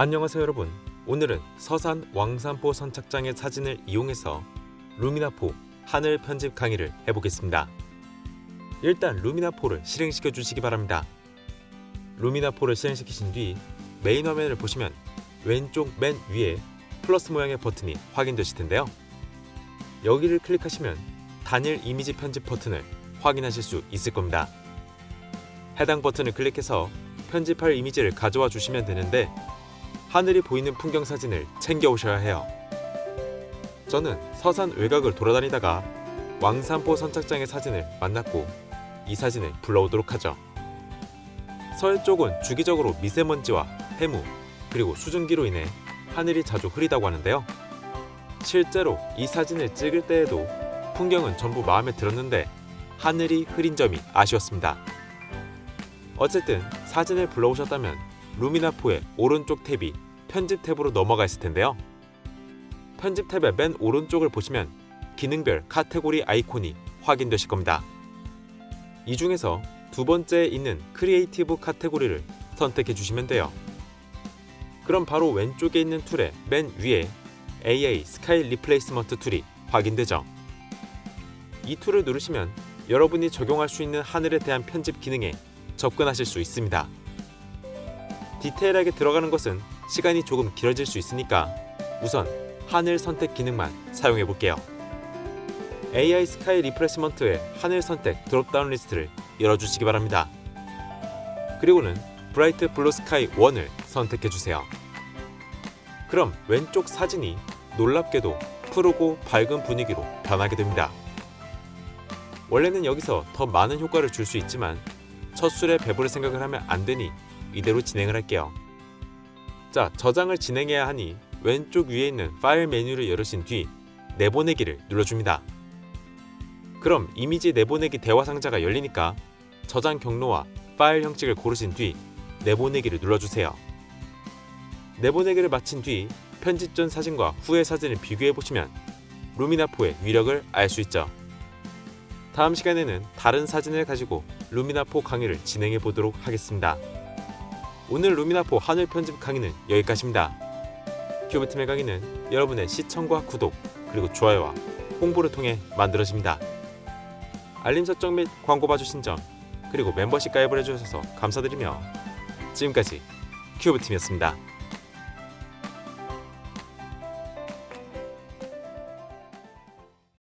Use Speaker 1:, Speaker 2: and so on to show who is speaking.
Speaker 1: 안녕하세요 여러분. 오늘은 서산 왕산포 선착장의 사진을 이용해서 루미나포 하늘 편집 강의를 해보겠습니다. 일단 루미나포를 실행시켜 주시기 바랍니다. 루미나포를 실행시키신 뒤 메인 화면을 보시면 왼쪽 맨 위에 플러스 모양의 버튼이 확인되실 텐데요. 여기를 클릭하시면 단일 이미지 편집 버튼을 확인하실 수 있을 겁니다. 해당 버튼을 클릭해서 편집할 이미지를 가져와 주시면 되는데 하늘이 보이는 풍경 사진을 챙겨 오셔야 해요. 저는 서산 외곽을 돌아다니다가 왕산포 선착장의 사진을 만났고 이 사진을 불러오도록 하죠. 서해 쪽은 주기적으로 미세먼지와 해무 그리고 수증기로 인해 하늘이 자주 흐리다고 하는데요. 실제로 이 사진을 찍을 때에도 풍경은 전부 마음에 들었는데 하늘이 흐린 점이 아쉬웠습니다. 어쨌든 사진을 불러오셨다면 루미나포의 오른쪽 탭이 편집 탭으로 넘어가 있을 텐데요. 편집 탭의 맨 오른쪽을 보시면 기능별 카테고리 아이콘이 확인되실 겁니다. 이 중에서 두 번째에 있는 크리에이티브 카테고리를 선택해 주시면 돼요. 그럼 바로 왼쪽에 있는 툴의 맨 위에 AA 스카이 리플레이스먼트 툴이 확인되죠. 이 툴을 누르시면 여러분이 적용할 수 있는 하늘에 대한 편집 기능에 접근하실 수 있습니다. 디테일하게 들어가는 것은 시간이 조금 길어질 수 있으니까 우선 하늘 선택 기능만 사용해 볼게요. AI 스카이 리프레시먼트의 하늘 선택 드롭다운 리스트를 열어주시기 바랍니다. 그리고는 브라이트 블루 스카이 1을 선택해 주세요. 그럼 왼쪽 사진이 놀랍게도 푸르고 밝은 분위기로 변하게 됩니다. 원래는 여기서 더 많은 효과를 줄 수 있지만 첫 술에 배부를 생각을 하면 안 되니 이대로 진행을 할게요. 자, 저장을 진행해야 하니 왼쪽 위에 있는 파일 메뉴를 열으신 뒤 내보내기를 눌러줍니다. 그럼 이미지 내보내기 대화 상자가 열리니까 저장 경로와 파일 형식을 고르신 뒤 내보내기를 눌러주세요. 내보내기를 마친 뒤 편집 전 사진과 후의 사진을 비교해 보시면 루미나포의 위력을 알 수 있죠. 다음 시간에는 다른 사진을 가지고 루미나포 강의를 진행해 보도록 하겠습니다. 오늘 루미나포 하늘 편집 강의는 여기까지입니다. 큐브팀의 강의는 여러분의 시청과 구독 그리고 좋아요와 홍보를 통해 만들어집니다. 알림 설정 및 광고 봐주신 점 그리고 멤버십 가입을 해주셔서 감사드리며 지금까지 큐브팀이었습니다.